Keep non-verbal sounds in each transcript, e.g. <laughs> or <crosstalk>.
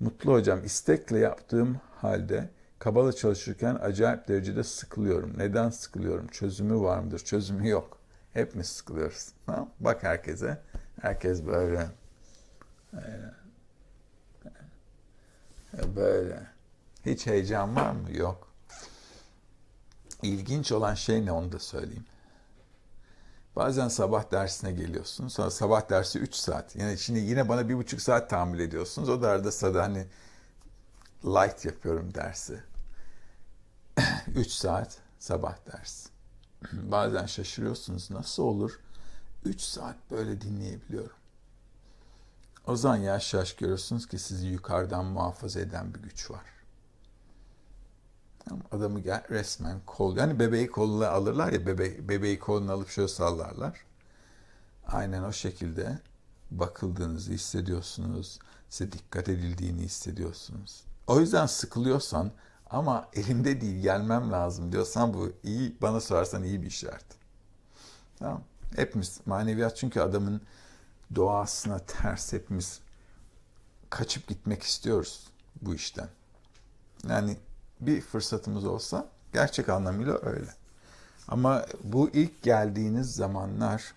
Mutlu hocam istekle yaptığım halde kabala çalışırken acayip derecede sıkılıyorum. Neden sıkılıyorum? Çözümü var mıdır? Çözümü yok. Hepimiz sıkılıyoruz. Tamam? Bak herkese. Herkes böyle. Böyle. Böyle. Hiç heyecan var mı? Yok. İlginç olan şey ne onu da söyleyeyim. Bazen sabah dersine geliyorsun. Sonra sabah dersi 3 saat. Yani şimdi yine bana bir buçuk saat tahammül ediyorsunuz. O da arada sırada hani light yapıyorum dersi. <clears throat> 3 saat sabah dersi. <clears throat> Bazen şaşırıyorsunuz. Nasıl olur? 3 saat böyle dinleyebiliyorum. O zaman yaş yaş görüyorsunuz ki sizi yukarıdan muhafaza eden bir güç var. Adamı gel, resmen kol, yani bebeği koluna alırlar ya, bebe, bebeği koluna alıp şöyle sallarlar. Aynen o şekilde bakıldığınızı hissediyorsunuz, size dikkat edildiğini hissediyorsunuz. O yüzden sıkılıyorsan ama elimde değil gelmem lazım diyorsan bu iyi, bana sorarsan iyi bir işaret. Tamam. Hepimiz maneviyat çünkü adamın doğasına ters hepimiz kaçıp gitmek istiyoruz bu işten. Yani bir fırsatımız olsa gerçek anlamıyla öyle. Ama bu ilk geldiğiniz zamanlar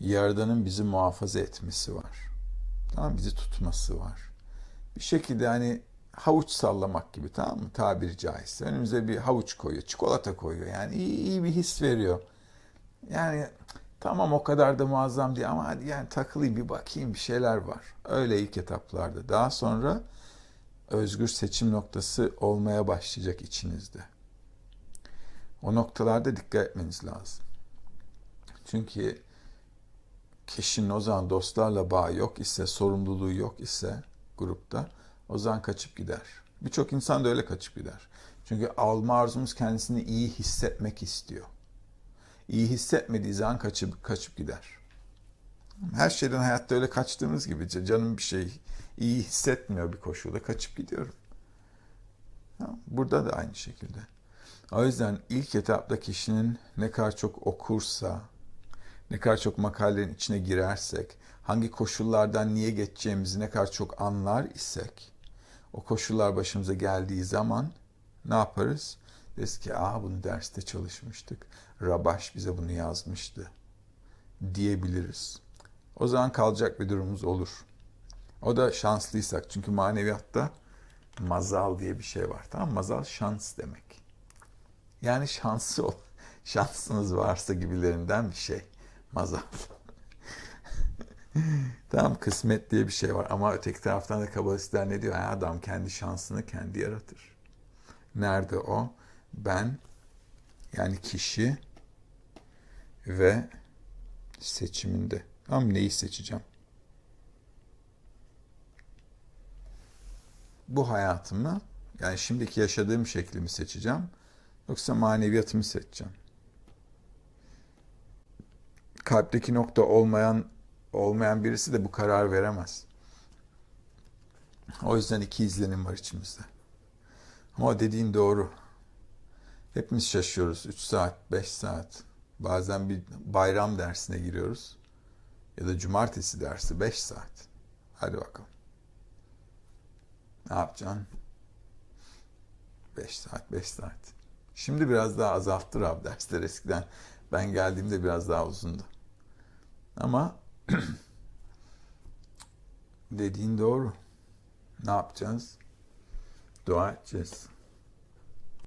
Yaradan'ın bizi muhafaza etmesi var. Tamam bizi tutması var. Bir şekilde hani havuç sallamak gibi tamam mı tabiri caizse. Önümüze bir havuç koyuyor, çikolata koyuyor. Yani iyi, iyi bir his veriyor. Yani tamam o kadar da muazzam değil ama hadi yani takılayım bir bakayım bir şeyler var. Öyle ilk etaplarda. Daha sonra özgür seçim noktası olmaya başlayacak içinizde. O noktalarda dikkat etmeniz lazım. Çünkü kişinin o zaman dostlarla bağı yok ise, sorumluluğu yok ise grupta o zaman kaçıp gider. Birçok insan da öyle kaçıp gider. Çünkü alma arzumuz kendisini iyi hissetmek istiyor. İyi hissetmediği zaman kaçıp kaçıp gider. Her şeyden hayatta öyle kaçtığımız gibi canım bir şey iyi hissetmiyor bir koşulda kaçıp gidiyorum. Burada da aynı şekilde. O yüzden ilk etapta kişinin ne kadar çok okursa, ne kadar çok makalelerin içine girersek, hangi koşullardan niye geçeceğimizi ne kadar çok anlar isek, o koşullar başımıza geldiği zaman ne yaparız? Deriz ki, aa bunu derste çalışmıştık. Rabaş bize bunu yazmıştı diyebiliriz. O zaman kalacak bir durumumuz olur. O da şanslıysak. Çünkü maneviyatta mazal diye bir şey var. Tamam? Mazal şans demek. Yani şansı ol. <laughs> Şansınız varsa gibilerinden bir şey. Mazal. <laughs> tamam kısmet diye bir şey var ama öteki taraftan da kabalistler ne diyor? Ha, adam kendi şansını kendi yaratır. Nerede o? Ben yani kişi ve seçiminde. Tamam neyi seçeceğim? Bu hayatımı yani şimdiki yaşadığım şeklimi seçeceğim yoksa maneviyatımı seçeceğim. Kalpteki nokta olmayan olmayan birisi de bu karar veremez. O yüzden iki izlenim var içimizde. Ama dediğin doğru. Hepimiz şaşıyoruz. 3 saat, 5 saat. Bazen bir bayram dersine giriyoruz. Ya da cumartesi dersi 5 saat. Hadi bakalım. Ne yapacaksın? 5 saat, 5 saat. Şimdi biraz daha azalttı Rab dersler eskiden. Ben geldiğimde biraz daha uzundu. Ama <clears throat> dediğin doğru. Ne yapacağız? Dua edeceğiz.